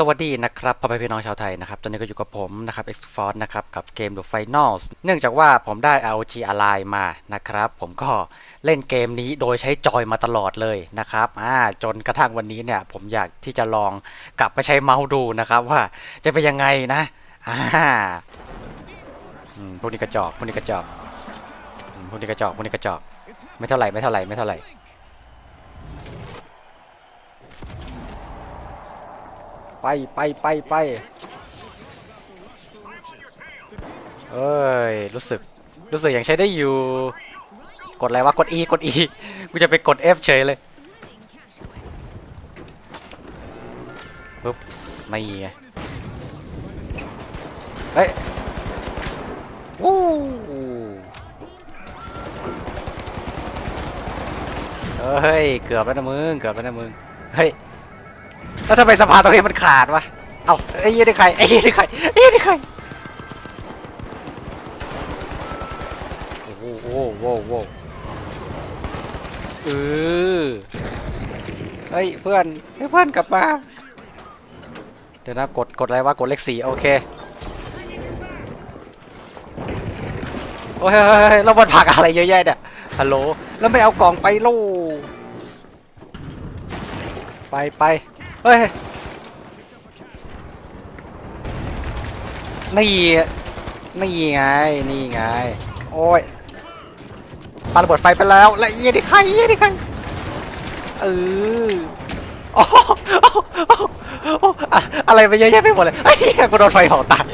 สวัสดีนะครับพ่อแม่พี่น้องชาวไทยนะครับ ตอนนี้ก็อยู่กับผมนะครับ X Force นะครับ กับเกม The Finals เนื่องจากว่าผมได้ ROG Ally มานะครับ ผมก็เล่นเกมนี้โดยใช้จอยมาตลอดเลยนะครับอ่าจนกระทั่งวันนี้เนี่ย ผมอยากที่จะลองกลับไปใช้เมาส์ดูนะครับ ว่าจะเป็นยังไงนะอ่าพวกนี้กระจอกพวกนี้กระจอกพวกนี้กระจอกพวกนี้กระจอก ไม่เท่าไหร่ไม่เท่าไหร่ไม่เท่าไหร่ ไปไปไปไปเอ้ย รู้สึก รู้สึกยังใช้ได้อยู่ กดอะไรวะ กด E กด E กูจะไปกด F เฉยเลยปึ๊บไม่ไงเฮ้ยวู้เฮ้ย เกือบแล้วนะมึง เกือบแล้วนะมึง เฮ้ย แล้วทำไมสะพานตรงนี้มันขาดวะ เอ้าไอ้ยี่นี่ใครไอ้ยี่นี่ใครไอ้ยี่นี่ใคร โอ้โหโอ้โหโอ้โหเออเฮ้ยเพื่อนเฮ้ยเพื่อนกลับมา เดี๋ยวนะกดกดอะไรวะกดเลขสี่โอเค โอ้ยเฮ้ยเฮ้ยเฮ้ยแล้วมันผลักอะไรเยอะแยะเนี่ยฮัลโหล แล้วไม่เอากล่องไปลูกไปไป เฮ้ยนี่นี่ไง นี่ไง โอ้ยปาระเบิดไฟไปแล้ว และเยี่ยดิใครเยี่ยดิใครเออโอ้โหโอ้โหโอ้โหโอ้โหอะอะไรไปเยอะแยะไปหมดเลยไอ้เหี้ยกูโดนไฟเผาตาย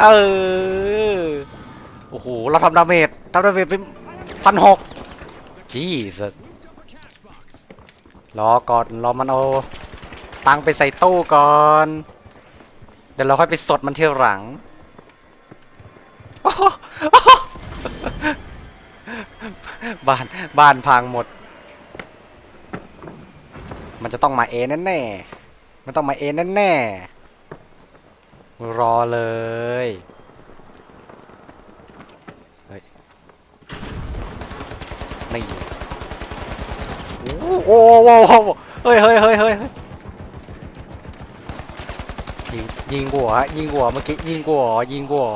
เออโอ้โห เราทำดาเมจทำดาเมจเป็นพันหกจีส รอก่อนรอมันเอาตังไปใส่ตู้ก่อน เดี๋ยวเราค่อยไปสดมันเที่ยวหลังบ้านบ้านพังหมด มันจะต้องมาเอแน่ๆมันต้องมาเอแน่ๆรอเลยเฮ้ยนี่ โอ้โหโอ้โหเฮ้ยเฮ้ยเฮ้ยเฮ้ยยิงยิงหัวยิงหัวเมื่อกี้ยิงหัวยิงหัว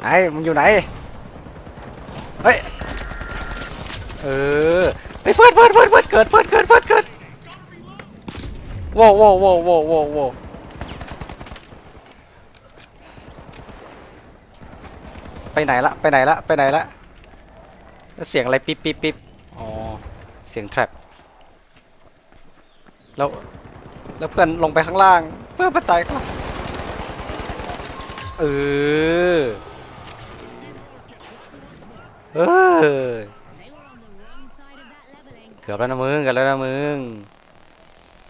ไหนมึงอยู่ไหนเฮ้ยเออเฮ้เพื่อนเพื่อนเพื่อนเพื่อนเกิดเพื่อนเกิดเพื่อนเกิดว้าวว้าวว้าวว้าวว้าวว้าวไปไหนละไปไหนละไปไหนละ แล้วเสียงอะไรปิ๊บปิ๊บปิ๊บอ๋อ เสียงแทรปแล้ว แล้วเพื่อนลงไปข้างล่าง เพื่อนไปตายข้างล่างเออเออ They were on the wrong side of that leveling. เกือบแล้วนะมึงเกือบแล้วนะมึง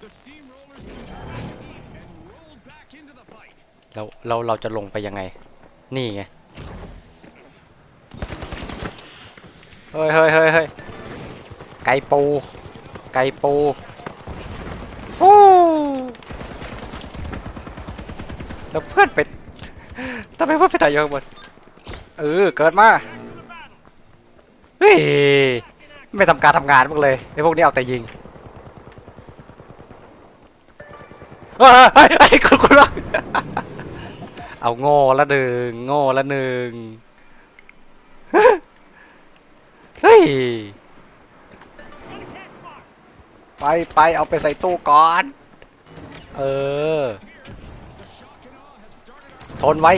The steamrollers used all their heat and rolled back into the fight. เราเราเราจะลงไปยังไง นี่ไง ฮ้ยเฮ้ยเฮ้ยเฮ้ยไก่ปู ไก่ปูฟูแล้วเพื่อนไปทำไมเพื่อนไปถ่ายอยข้างบนเออเกิดมาเฮ้ยไม่ทำการทำงานพวกเลยไอ้พวกนี้เอาแต่ยิงเฮ้ยเฮ้ยเฮ้ยคุณคุณเอาโง่ละหนึ่งโง่ละหนึ่ง ไปไปเอาไปใส่ตู้ก่อน เออ ทนไว้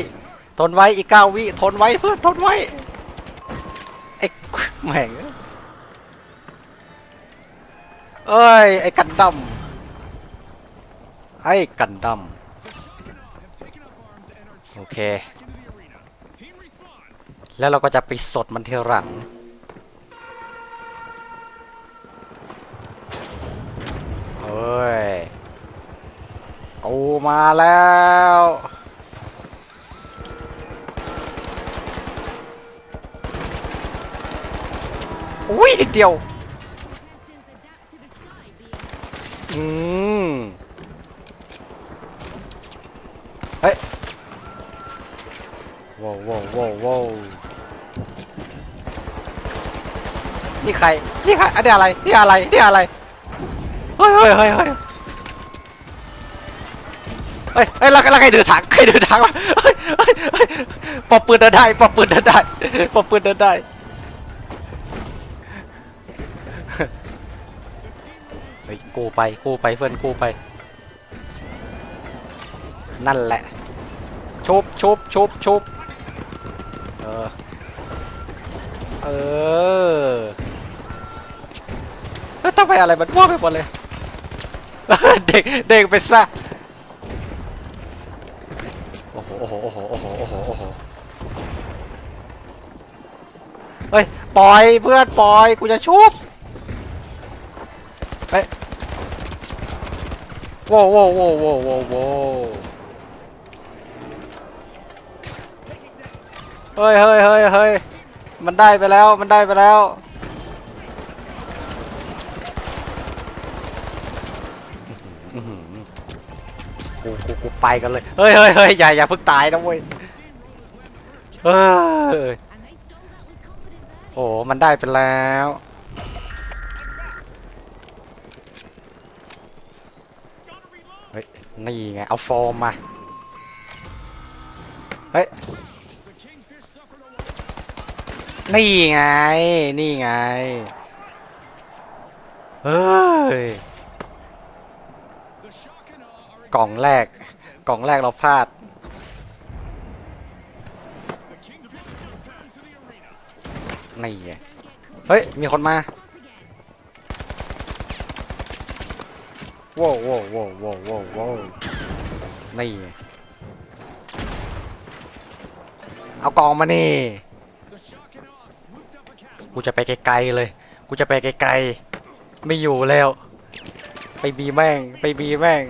ทนไว้อีกเก้าวิ ทนไว้เพื่อนทนไว้ไอ้แม่งเอ้ย ไอ้กันดำไอ้กันดำโอเค แล้วเราก็จะไปสดมันเทีหลัง เฮ้ยกูมาแล้วอุ้ยนิดเดียวอืมเฮ้ยว้าวว้าวว้าวว้าวนี่ใคร นี่ใครอันนี้อะไร นี่อะไร นี่อะไร เฮ้ยเฮ้ยเฮ้ยเฮ้ยเฮ้ยเฮ้ยแล้วแล้วใครเดินทางใครเดินทางวะเฮ้ยเฮ้ยเฮ้ยปอบปืนเดินได้ปอบปืนเดินได้ปอบปืนเดินได้ เฮ้ยกูไปกูไปเพื่อนกูไป นั่นแหละชุบชุบชุบชุบเออ เออแล้วทำไมอะไรมันมั่วไปหมดเลย เด็กเด็กไปซะโอ้โหโอ้โหโอ้โหโอ้โหโอ้โหโอ้โหเฮ้ยปล่อยเพื่อนปล่อยกูจะชุบเฮ้ยโว้วโว้วโว้วโว้โว้โว้เฮ้ยเฮ้ยเฮ้ยเฮ้ยมันได้ไปแล้วมันได้ไปแล้ว อื้อหือ กูกูกูไปกันเลยเฮ้ยเฮ้ยเฮ้ยอย่าอย่าเพิ่งตายนะเว้ยเฮ้ยโอ้มันได้ไปแล้วเฮ้ยนี่ไงเอาโฟมมาเฮ้ยนี่ไงนี่ไงเฮ้ย กล่องแรก กล่องแรกเราพลาด นี่ไงเฮ้ย มีคนมาว้วว้วโว้วว้วว้วโว้วนี่เอากล่องมานี่ กูจะไปไกลๆเลย กูจะไปไกลๆ ไม่อยู่แล้ว ไปบีแม่ง ไปบีแม่ง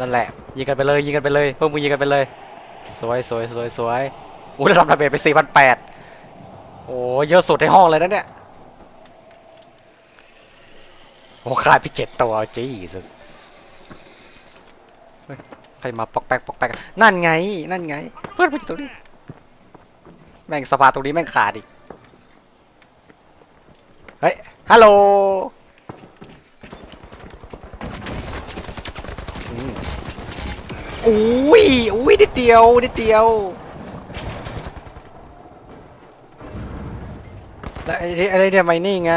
นั่นแหละ ยิงกันไปเลย ยิงกันไปเลยพวกมึงยิงกันไปเลย สวยสวยสวยสวยอู้ได้รับดาเมจไปสี่พันแปดโอ้เยอะสุดในห้องเลยนะเนี่ย โอ้ขาดไปเจ็ดตัวจีสใครมาปอกแปกปอกแปกนั่นไง นั่นไง เพื่อนมาอยู่ตรงนี้ แม่งสภาตรงนี้แม่งขาดอีก เฮ้ย ฮัลโหล อุ้ยอุ้ยนิดเดียวนิดเดียวแล้วไอ้ที่อะไรเนี่ยไม่นิ่งไง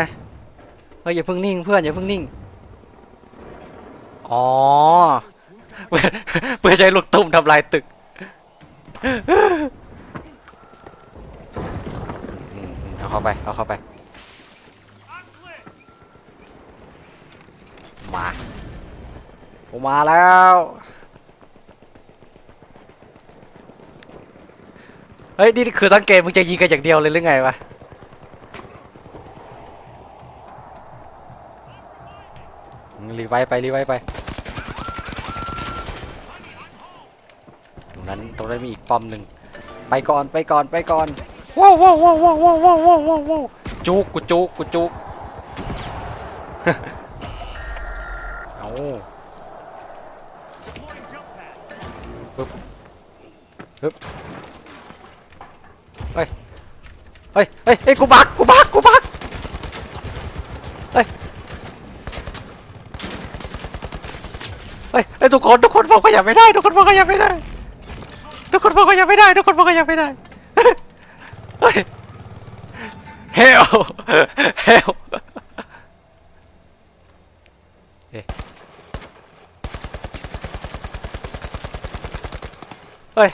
เฮ้ยอย่าเพิ่งนิ่งเพื่อนอย่าเพิ่งนิ่งอ๋อเพื่อใช้ลูกตุ้มทำลายตึกเอาเข้าไปเอาเข้าไปมา ผมมาแล้ว เฮ้ย นี่คือตั้งเกมมึงจะยิงกันอย่างเดียวเลยหรือไงวะ รีไวไป รีไวไป ตรงนั้นตรงนั้นมีอีกป้อมหนึ่ง ไปก่อนไปก่อนไปก่อนว้าวว้าวว้าวว้าวว้าวว้าวว้าวจุกกูจุกกูจุกเอา ฮึบเฮ้ย เฮ้ย เฮ้ยเฮ้ยกูบักกูบักกูบักเฮ้ย เฮ้ยเฮ้ยทุกคนทุกคนบอกขยับไม่ได้ ทุกคนบอกขยับไม่ได้ ทุกคนบอกขยับไม่ได้ ทุกคนบอกขยับไม่ได้ เฮ้ย เฮล เฮลเอ๊ะเฮ้ย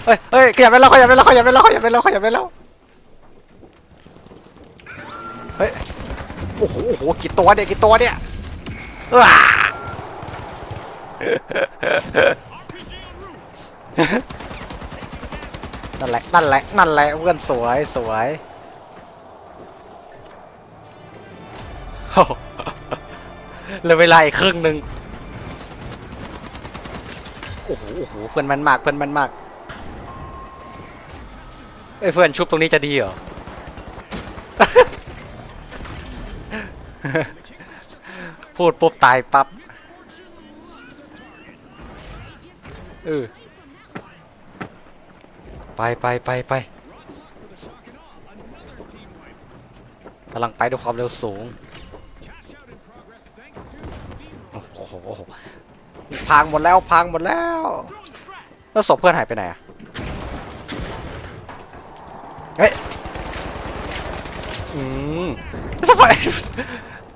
เฮ้ยเฮ้ยขยับไปแล้วขยับไปแล้วขยับไปแล้วขยับไปแล้วขยับไปแล้วเฮ้ยโอ้โหโอ้โหกี่ตัวเนี่ยกี่ตัวเนี่ยอ้า RPG en route. นั่นแหละนั่นแหละนั่นแหละเพื่อนสวยสวยโอ้โหเหลือเวลาอีกครึ่งหนึ่งโอ้โหโอ้โหเพื่อนมันมากเพื่อนมันมาก เอ้ยเพื่อนชุบตรงนี้จะดีเหรอ พูดปุ๊บตายปั๊บเออไปไปไปไปกำลังไปด้วยความเร็วสูง โอ้โหพังหมดแล้วพังหมดแล้ว แล้วศพเพื่อนหายไปไหนอะ เฮ้ย อืมสปอย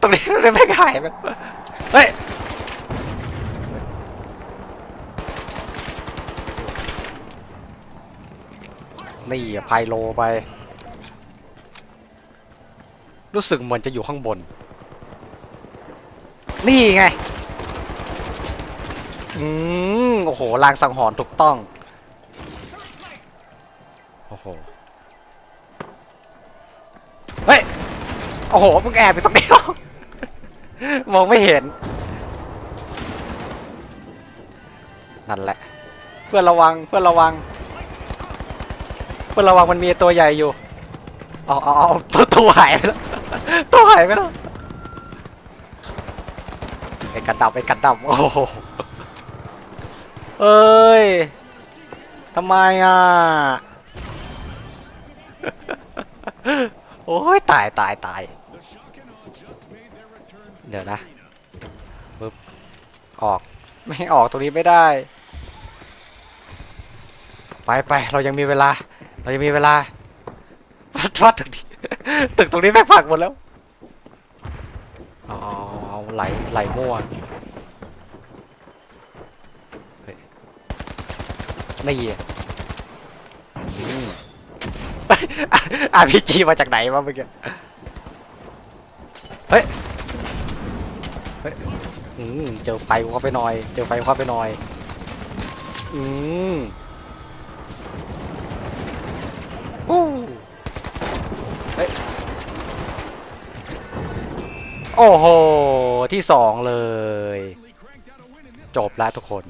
ตรงนี้เลยไม่หายไปเฮ้ย นี่อะไพโลไป รู้สึกเหมือนจะอยู่ข้างบน นี่ไง อืม โอ้โหลางสังหรณ์ถูกต้อง อ้โหมึงแอบอยู่ตรงนี้ มองไม่เห็น นั่นแหละ เพื่อระวังเพื่อระวัง เพื่อระวังมันมีตัวใหญ่อยู่เอาเอาเอาตัวตัวหายไปแล้วตัวหายไปแล้วไอ้กันดับไอ้กันดับโอ้โหเอ้ยทำไมอะโอ้ยตายตายตาย เดี๋ยวนะ arena. ปึ๊บออกไม่ให้ออกตรงนี้ไม่ได้ ไปไปเรายังมีเวลา เรายังมีเวลาวัดวัดตึกนี้ตึกตรงนี้แม่งพังหมดแล้วเอาเอาเอาไหลไหลมั่วเฮ้ยนี่อะอืมอาร์พีจีมาจากไหนวะเมื่อกี้เฮ้ย เฮ้ย อืมเจอไฟเข้าไปหน่อย เจอไฟเข้าไปหน่อย อืมอู้เฮ้ยโอ้โห ที่สองเลย จบแล้วทุกคน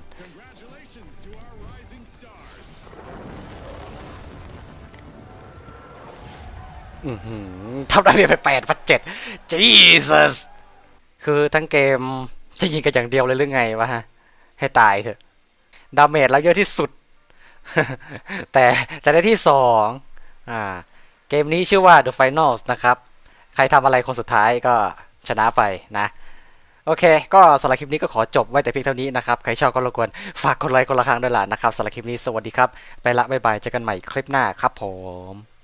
อือหือทำได้ไปแปดพันเจ็ด Jesus คือทั้งเกม จะยิงกันอย่างเดียวเลยหรือไงวะฮะ ให้ตายเถอะ ดาเมจเราเยอะที่สุด แต่แต่ได้ที่สองอ่า เกมนี้ชื่อว่า The Finals นะครับ ใครทำอะไรคนสุดท้ายก็ชนะไปนะ โอเค ก็สำหรับคลิปนี้ก็ขอจบไว้แต่เพียงเท่านี้นะครับ ใครชอบก็รบกวนฝากกดไลค์กดละครั้งด้วยล่ะนะครับสำหรับคลิปนี้สวัสดีครับ ไปละบ๊ายบายเจอกันใหม่คลิปหน้าครับผม